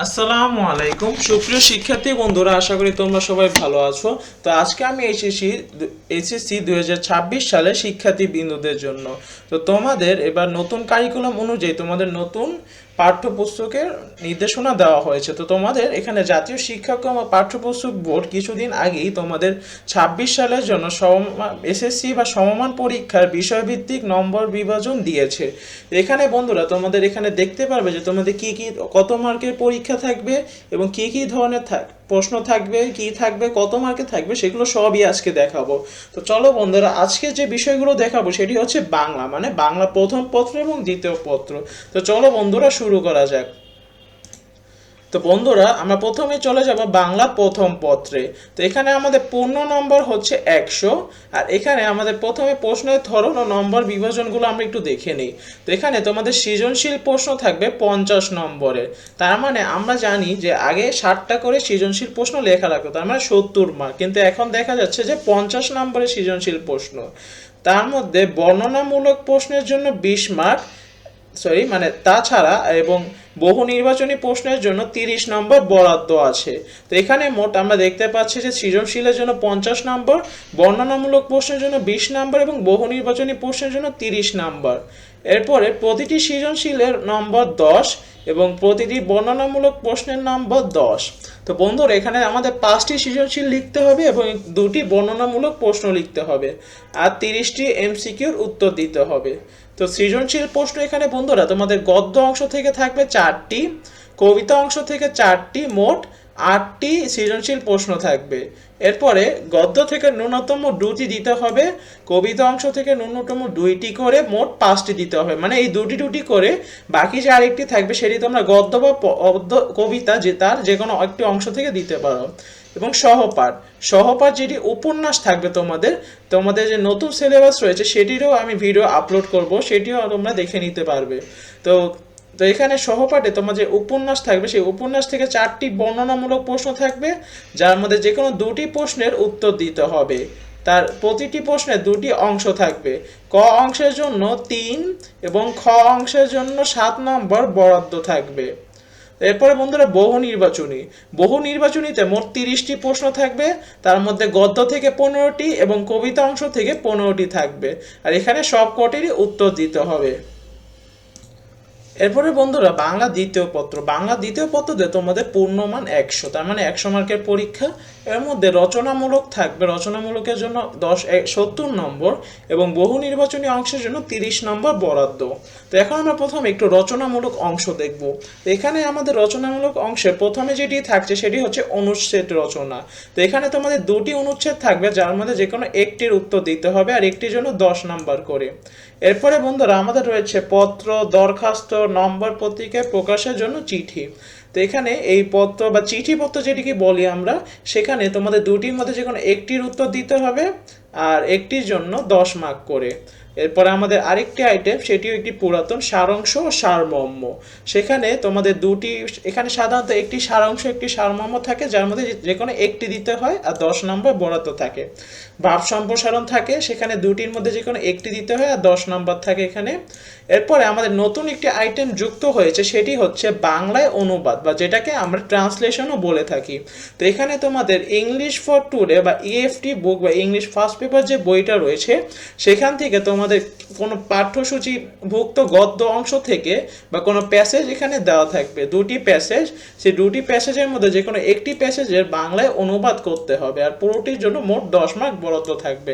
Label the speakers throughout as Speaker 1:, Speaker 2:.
Speaker 1: আসসালামু আলাইকুম। সুপ্রিয় শিক্ষার্থী বন্ধুরা, আশা করি তোমরা সবাই ভালো আছো। তো আজকে আমি এসেছি এসএসসি দুই হাজার সালে শিক্ষার্থী বিন্দুদের জন্য। তো তোমাদের এবার নতুন কারিকুলাম অনুযায়ী তোমাদের নতুন পাঠ্যপুস্তকের নির্দেশনা দেওয়া হয়েছে। তো তোমাদের এখানে জাতীয় শিক্ষাক্রম ও পাঠ্যপুস্তক বোর্ড কিছুদিন আগেই তোমাদের ছাব্বিশ সালের জন্য এসএসসি বা সমমান পরীক্ষার বিষয়ভিত্তিক নম্বর বিভাজন দিয়েছে। এখানে বন্ধুরা, তোমাদের এখানে দেখতে পারবে যে তোমাদের কি কি, কত মার্কের পরীক্ষা থাকবে এবং কি কি ধরনের থাক প্রশ্ন থাকবে, কি থাকবে, কত মার্কে থাকবে, সেগুলো সবই আজকে দেখাবো। তো চলো বন্ধুরা, আজকে যে বিষয়গুলো দেখাবো সেটি হচ্ছে বাংলা মানে বাংলা প্রথম পত্র এবং দ্বিতীয় পত্র। তো চলো বন্ধুরা, শুরু করা যাক। তো বন্ধুরা, আমরা প্রথমে চলে যাব বাংলা প্রথম পত্রে। তো এখানে আমাদের পূর্ণ নম্বর হচ্ছে একশো, আর এখানে আমাদের প্রথমে প্রশ্নের ধরন ও নম্বর বিভাজনগুলো আমরা একটু দেখে নিই। তো এখানে তোমাদের সৃজনশীল প্রশ্ন থাকবে পঞ্চাশ নম্বরের। তার মানে আমরা জানি যে আগে ষাটটা করে সৃজনশীল প্রশ্ন লেখা লাগতো, তার মানে সত্তর মার্ক কিন্তু এখন দেখা যাচ্ছে যে পঞ্চাশ নম্বরের সৃজনশীল প্রশ্ন। তার মধ্যে বর্ণনামূলক প্রশ্নের জন্য বিশ মার্ক সরি মানে তাছাড়া এবং বহু নির্বাচনী প্রশ্নের জন্য তিরিশ নম্বর বরাদ্দ আছে। তো এখানে মোট আমরা দেখতে পাচ্ছি যে সৃজনশীলের জন্য পঞ্চাশ নম্বর, বর্ণনামূলক প্রশ্নের জন্য বিশ নম্বর এবং বহু নির্বাচনী প্রশ্নের জন্য তিরিশ নম্বর। এরপরে প্রতিটি সৃজনশীলের নম্বর দশ এবং প্রতিটি বর্ণনামূলক প্রশ্নের নম্বর দশ। তো বন্ধুরা, এখানে আমাদের পাঁচটি সৃজনশীল লিখতে হবে এবং দুটি বর্ণনামূলক প্রশ্ন লিখতে হবে আর তিরিশটি এমসিকিউর উত্তর দিতে হবে। তো সৃজনশীল প্রশ্ন এখানে বন্ধুরা, তোমাদের গদ্য অংশ থেকে থাকবে চারটি, কবিতা অংশ থেকে চারটি, মোট আটটি সৃজনশীল প্রশ্ন থাকবে। এরপরে গদ্য থেকে ন্যূনতম দুটি দিতে হবে, কবিতা অংশ থেকে ন্যূনতম দুইটি করে মোট পাঁচটি দিতে হবে। মানে এই দুটি দুটি করে বাকি যে আরেকটি থাকবে সেটি তোমরা গদ্য বা পদ্য কবিতা যে তার যে কোনো একটি অংশ থেকে দিতে পারো। এবং সহপাঠ। সহপাঠ যেটি উপন্যাস থাকবে তোমাদের তোমাদের যে নতুন সিলেবাস রয়েছে সেটিরও আমি ভিডিও আপলোড করব, সেটিও তোমরা দেখে নিতে পারবে। তো তো এখানে সহপাঠে তোমার যে উপন্যাস থাকবে, সেই উপন্যাস থেকে চারটি বর্ণনামূলক প্রশ্ন থাকবে, যার মধ্যে যে কোনো দুটি প্রশ্নের উত্তর দিতে হবে। তার প্রতিটি প্রশ্নে দুটি অংশ থাকবে। ক অংশের জন্য তিন এবং খ অংশের জন্য সাত নম্বর বরাদ্দ থাকবে। এরপরে বন্ধুরা, বহু নির্বাচনী। বহু নির্বাচনীতে মোট তিরিশটি প্রশ্ন থাকবে। তার মধ্যে গদ্য থেকে পনেরোটি এবং কবিতা অংশ থেকে পনেরোটি থাকবে। আর এখানে সব কটিরই উত্তর দিতে হবে। এরপরে বন্ধুরা, বাংলা দ্বিতীয় পত্র। বাংলা দ্বিতীয় পত্রতে তোমাদের পূর্ণমান একশো, তার মানে একশো মার্কের পরীক্ষা। এর মধ্যে রচনামূলক থাকবে। রচনামূলকের জন্য দশ সত্তর নম্বর এবং বহু নির্বাচনী অংশের জন্য তিরিশ নম্বর বরাদ্দ। তো এখন আমরা প্রথমে একটু রচনামূলক অংশ দেখব। এখানে আমাদের রচনামূলক অংশে প্রথমে যেটি থাকছে, সেটি হচ্ছে অনুচ্ছেদ রচনা। তো এখানে তোমাদের দুটি অনুচ্ছেদ থাকবে, যার মধ্যে যে কোনো একটির উত্তর দিতে হবে আর একটির জন্য দশ নম্বর করে। এরপরে বন্ধুরা, আমাদের রয়েছে পত্র, দরখাস্ত নম্বর পত্রিকায় প্রকাশের জন্য চিঠি। তো এখানে এই পত্র বা চিঠিপত্র যেটিকে বলি আমরা, সেখানে তোমাদের দুটির মধ্যে যে কোনো একটির উত্তর দিতে হবে আর একটির জন্য দশ মার্ক করে। এরপরে আমাদের আরেকটি আইটেম সেটিও একটি পুরাতন সারাংশ ও সারমর্ম। সেখানে তোমাদের দুটি, এখানে সাধারণত একটি সারাংশ, একটি সারমর্ম থাকে, যার মধ্যে যে কোনো একটি দিতে হয় আর দশ নম্বর বরাদ্দ থাকে। ভাব সম্প্রসারণ থাকে, সেখানে দুটির মধ্যে যে কোনো একটি দিতে হয় আর দশ নম্বর থাকে এখানে। এরপরে আমাদের নতুন একটি আইটেম যুক্ত হয়েছে, সেটি হচ্ছে বাংলায় অনুবাদ, বা যেটাকে আমরা ট্রান্সলেশনও বলে থাকি। তো এখানে তোমাদের ইংলিশ ফর টুডে বা ইএফটি বুক বা ইংলিশ ফার্স্ট পেপার যে বইটা রয়েছে, সেখান থেকে তোমাদের কোনো পাঠ্যসূচি ভুক্ত গদ্য অংশ থেকে বা কোনো প্যাসেজ এখানে দেওয়া থাকবে। দুটি প্যাসেজ সেই দুটি প্যাসেজের মধ্যে যে কোনো একটি প্যাসেজের বাংলায় অনুবাদ করতে হবে আর পুরোটির জন্য মোট দশ মার্ক বরাদ্দ থাকবে।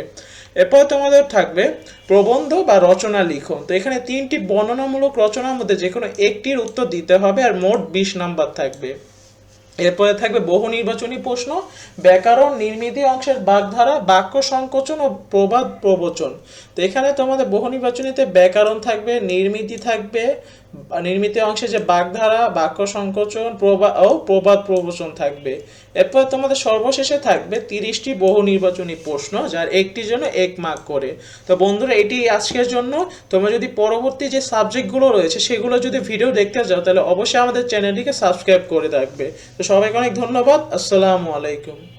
Speaker 1: এরপর তোমাদের থাকবে প্রবন্ধ বা রচনা লিখন। তো এখানে তিনটি বর্ণনামূলক রচনার মধ্যে যে কোনো একটির উত্তর দিতে হবে আর মোট বিশ নাম্বার থাকবে। এরপরে থাকবে বহু নির্বাচনী প্রশ্ন, ব্যাকরণ, নির্মিতি অংশের বাগধারা, বাক্য সংকোচন ও প্রবাদ প্রবচন। তো এখানে তোমাদের বহু নির্বাচনীতে ব্যাকরণ থাকবে, নির্মিতি থাকবে নির্মিতি অংশে যে বাগধারা বাক্য সংকোচন প্রবাদ ও প্রবাদ প্রবচন থাকবে। এরপর তোমাদের সর্বশেষে থাকবে তিরিশটি বহু নির্বাচনী প্রশ্ন, যার একটির জন্য এক মার্ক করে। তো বন্ধুরা, এটি আজকের জন্য। তোমরা যদি পরবর্তী যে সাবজেক্টগুলো রয়েছে, সেগুলো যদি ভিডিও দেখতে যাও তাহলে অবশ্যই আমাদের চ্যানেলটিকে সাবস্ক্রাইব করে রাখবে। তো সবাইকে অনেক ধন্যবাদ। আসসালামু আলাইকুম।